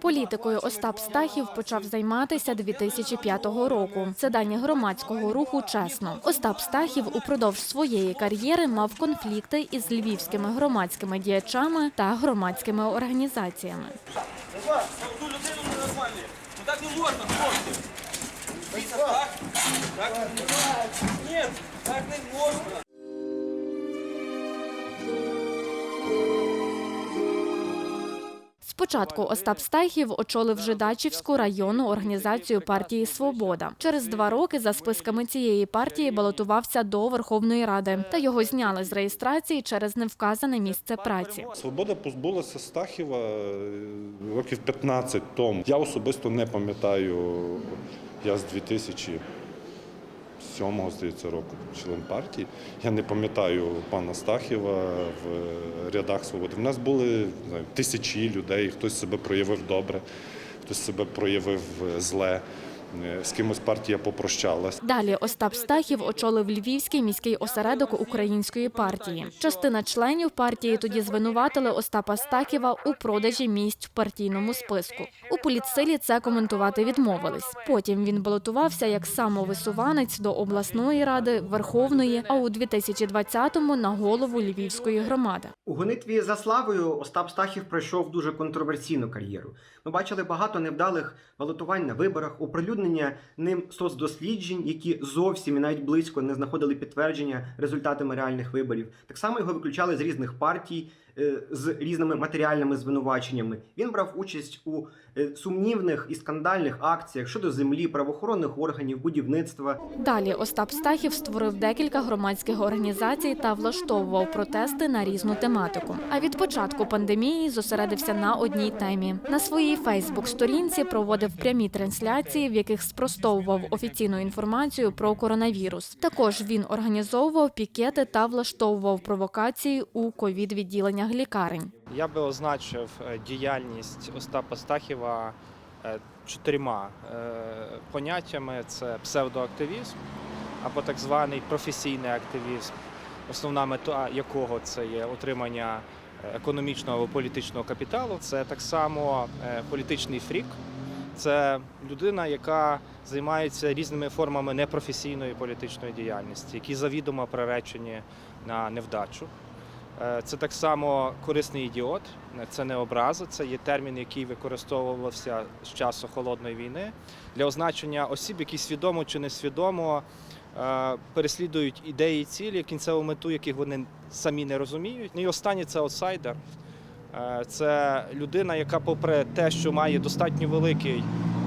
Політикою Остап Стахів почав займатися 2005 року. Це дані громадського руху чесно. Остап Стахів упродовж своєї кар'єри мав конфлікти із львівськими громадськими діячами та громадськими організаціями. Так не можна. Спочатку Остап Стахів очолив Жидачівську районну організацію партії Свобода. Через два роки за списками цієї партії балотувався до Верховної Ради, та його зняли з реєстрації через невказане місце праці. Свобода позбулася Стахіва е, років 15 тому. Я особисто не пам'ятаю, я з 2007 здається, року член партії. Я не пам'ятаю пана Стахіва в рядах свободи. В нас були знаю, тисячі людей, хтось себе проявив добре, хтось себе проявив е, зле. Е, З кимось партія попрощалась. Далі Остап Стахів очолив Львівський міський осередок української партії. Частина членів партії тоді звинуватили Остапа Стахіва у продажі місць в партійному списку. У політсилі це коментувати відмовились. Потім він балотувався як самовисуванець до обласної ради, Верховної, а у 2020-му на голову Львівської громади. У гонитві за славою Остап Стахів пройшов дуже контроверсійну кар'єру. Ми бачили багато невдалих балотувань на виборах, оприлюднення ним соцдосліджень, які зовсім і навіть близько не знаходили підтвердження результатами реальних виборів. Так само його виключали з різних партій е, з різними матеріальними звинуваченнями. Він брав участь у е, сумнівних і скандальних акціях щодо землі, правоохоронних органів, будівництва. Далі Остап Стахів створив декілька громадських організацій та влаштовував протести на різну тематику. А від початку пандемії зосередився на одній темі. На своїй Фейсбук-сторінці проводив прямі трансляції, в яких спростовував офіційну інформацію про коронавірус. Також він організовував пікети та влаштовував провокації у ковід-відділеннях лікарень. Я би означив е, діяльність Остапа Стахіва е, чотирма е, поняттями: це псевдоактивізм або так званий професійний активізм, основна мета якого це є отримання економічного або політичного капіталу. Це так само політичний фрік, це людина, яка займається різними формами непрофесійної політичної діяльності, які завідомо приречені на невдачу. Е, Це так само корисний ідіот, це не образа, це є термін, який використовувався з часу холодної війни для означення осіб, які свідомо чи несвідомо е, переслідують ідеї і цілі, кінцеву мету, яких вони самі не розуміють. Ну і останнє це аутсайдер. Е, Це людина, яка, попри те, що має достатньо великий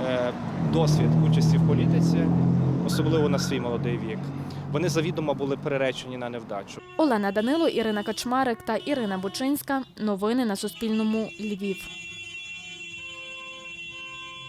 е, досвід участі в політиці, особливо на свій молодий вік, вони завідомо були приречені на невдачу. Олена Данило, Ірина Качмарик та Ірина Бучинська. Новини на Суспільному. Львів.